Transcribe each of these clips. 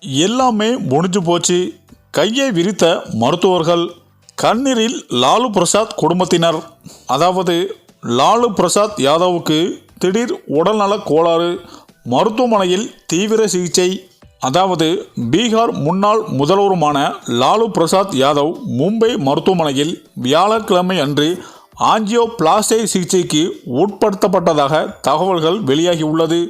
எல்லாமே முடிஞ்சு போச்சு. கையை விரித்த மருத்துவர்கள் கண்ணீரில் லாலு பிரசாத் குடும்பத்தினர். அதாவது லாலு பிரசாத் யாதவுக்கு திடீர் உடல்நலக் கோளாறு மருத்துவமனையில் தீவிர சிகிச்சை அதாவது பீகார் முன்னாள் முதல்வருமான லாலு பிரசாத் யாதவ் மும்பை மருத்துவமனையில் வியாழக்கிழமை அன்று ஆஞ்சியோ பிளாஸ்டை சிகிச்சைக்கு உட்படுத்தப்பட்டதாக தகவல்கள் வெளியாகியுள்ளது.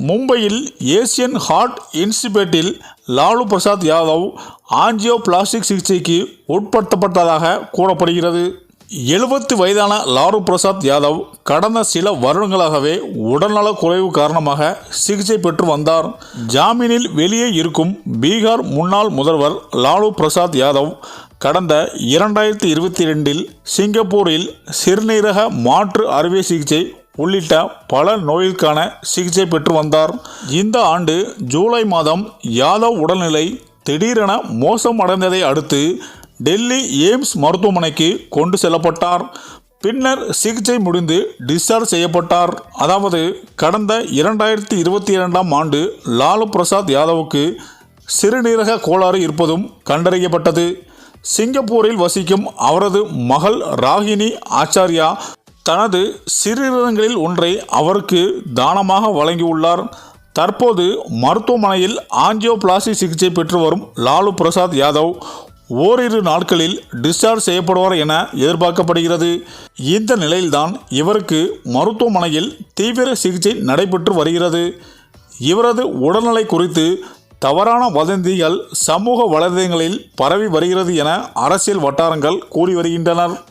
மும்பையில் ஏசியன் ஹார்ட் இன்ஸ்டிபேட்டில் லாலு பிரசாத் யாதவ் ஆஞ்சியோ பிளாஸ்டிக் சிகிச்சைக்கு உட்படுத்தப்பட்டதாக கூறப்படுகிறது. எழுபத்து வயதான லாலு பிரசாத் யாதவ் கடந்த சில வருடங்களாகவே உடல்நலக் குறைவு காரணமாக சிகிச்சை பெற்று வந்தார். ஜாமீனில் வெளியே இருக்கும் பீகார் முன்னாள் முதல்வர் லாலு பிரசாத் யாதவ் கடந்த இரண்டாயிரத்தி இருபத்தி ரெண்டில் சிங்கப்பூரில் சிறுநீரக மாற்று அறுவை சிகிச்சை உள்ளிட்ட பல நோய்களுக்கான சிகிச்சை பெற்று வந்தார். இந்த ஆண்டு ஜூலை மாதம் யாதவ் உடல்நிலை திடீரென மோசமடைந்ததை அடுத்து டெல்லி எய்ம்ஸ் மருத்துவமனைக்கு கொண்டு செல்லப்பட்டார். பின்னர் சிகிச்சை முடிந்து டிஸ்சார்ஜ் செய்யப்பட்டார். அதாவது கடந்த இரண்டாயிரத்தி இருபத்தி இரண்டாம் ஆண்டு லாலு பிரசாத் யாதவுக்கு சிறுநீரக கோளாறு இருப்பதும் கண்டறியப்பட்டது. சிங்கப்பூரில் வசிக்கும் அவரது மகள் ராகினி ஆச்சாரியா தனது சிறுநீரகங்களில் ஒன்றை அவருக்கு தானமாக வழங்கியுள்ளார். தற்போது மருத்துவமனையில் ஆஞ்சியோபிளாஸ்டி சிகிச்சை பெற்று வரும் லாலு பிரசாத் யாதவ் ஓரிரு நாட்களில் டிஸ்சார்ஜ் செய்யப்படுவார் என எதிர்பார்க்கப்படுகிறது. இந்த நிலையில்தான் இவருக்கு மருத்துவமனையில் தீவிர சிகிச்சை நடைபெற்று வருகிறது. இவரது உடல்நிலை குறித்து தவறான வதந்திகள் சமூக வலைதளங்களில் பரவி வருகிறது என அரசியல் வட்டாரங்கள் கூறி வருகின்றனர்.